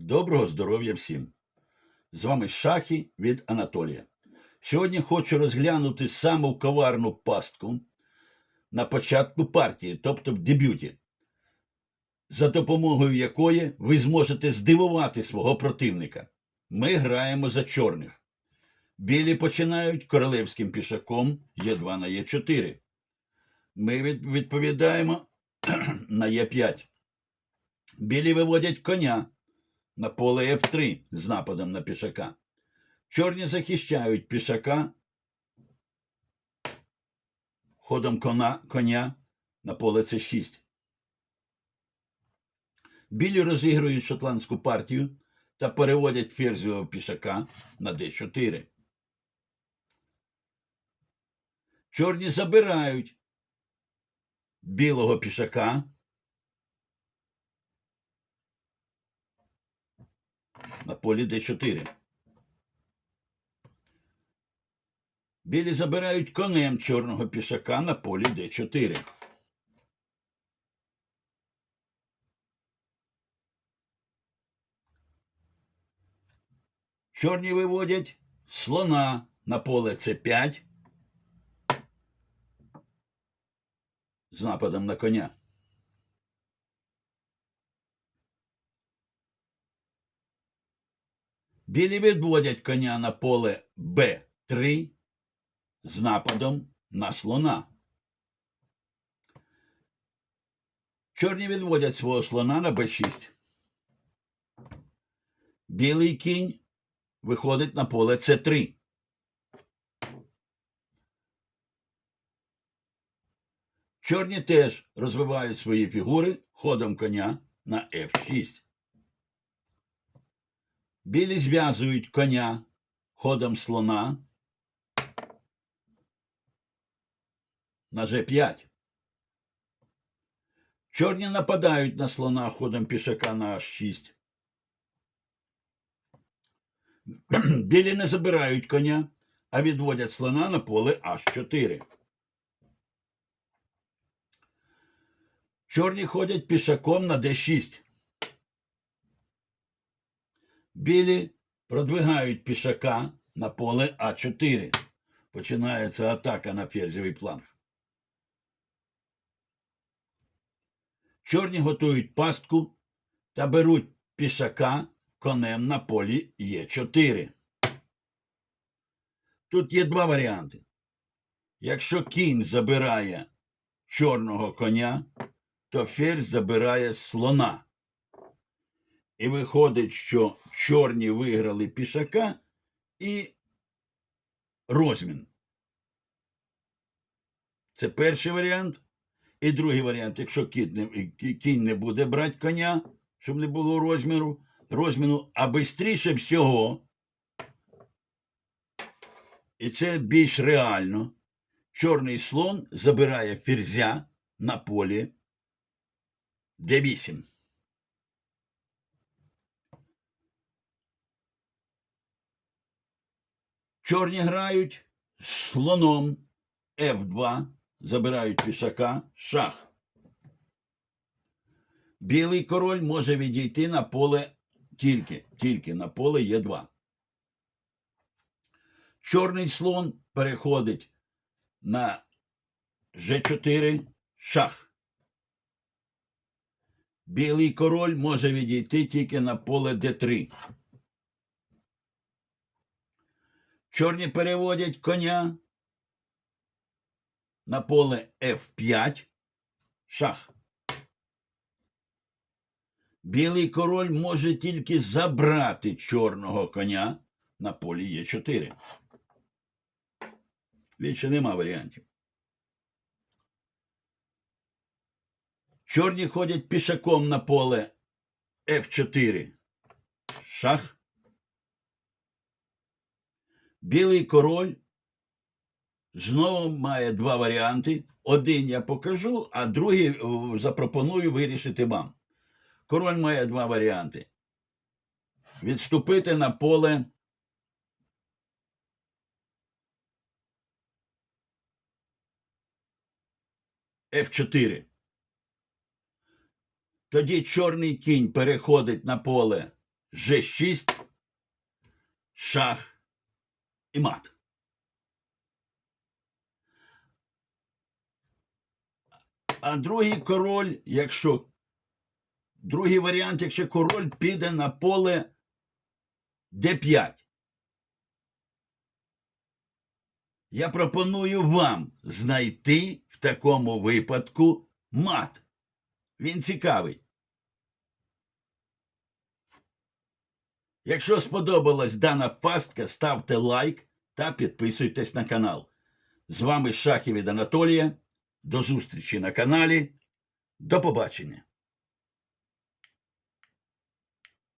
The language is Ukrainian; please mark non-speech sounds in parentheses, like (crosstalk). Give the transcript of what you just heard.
Доброго здоров'я всім! З вами Шахи від Анатолія. Сьогодні хочу розглянути саму коварну пастку на початку партії, тобто в дебюті, за допомогою якої ви зможете здивувати свого противника. Ми граємо за чорних. Білі починають королевським пішаком Е2 на Е4. Ми відповідаємо (clears throat) на Е5. Білі виводять коня на поле F3 з нападом на пішака. Чорні захищають пішака ходом кона, коня на поле С6. Білі розігрують шотландську партію та переводять ферзівого пішака на d4. Чорні забирають білого пішака на полі d4. Білі забирають конем чорного пішака на полі d4. Чорні виводять слона на поле c5 з нападом на коня. Білі відводять коня на поле Б3 з нападом на слона. Чорні відводять свого слона на Б6. Білий кінь виходить на поле С3. Чорні теж розвивають свої фігури ходом коня на F6. Білі зв'язують коня ходом слона на G5. Чорні нападають на слона ходом пішака на H6. (clears throat) Білі не забирають коня, а відводять слона на поле H4. Чорні ходять пішаком на D6. Білі продвигають пішака на поле А4. Починається атака на ферзевий планк. Чорні готують пастку та беруть пішака конем на полі Е4. Тут є два варіанти. Якщо кінь забирає чорного коня, то ферзь забирає слона. І виходить, що чорні виграли пішака і розмін. Це перший варіант. І другий варіант, якщо кінь не буде брати коня, щоб не було розміру, розміну, а швидше всього, і це більш реально, чорний слон забирає ферзя на полі d8. Чорні грають з слоном F2, забирають пішака, шах. Білий король може відійти на поле тільки, тільки на поле Е2. Чорний слон переходить на G4 шах. Білий король може відійти тільки на поле Д3. Чорні переводять коня на поле F5 шах. Білий король може тільки забрати чорного коня на полі Е4. Більше нема варіантів. Чорні ходять пішаком на поле F4. Шах. Білий король знову має два варіанти. Один я покажу, а другий запропоную вирішити вам. Король має два варіанти. Відступити на поле F4. Тоді чорний кінь переходить на поле G6, шах і мат. А другий король, якщо другий варіант, якщо король піде на поле d5. Я пропоную вам знайти в такому випадку мат. Він цікавий. Якщо сподобалась дана пастка, ставте лайк та підписуйтесь на канал. З вами Шахів від Анатолія. До зустрічі на каналі. До побачення.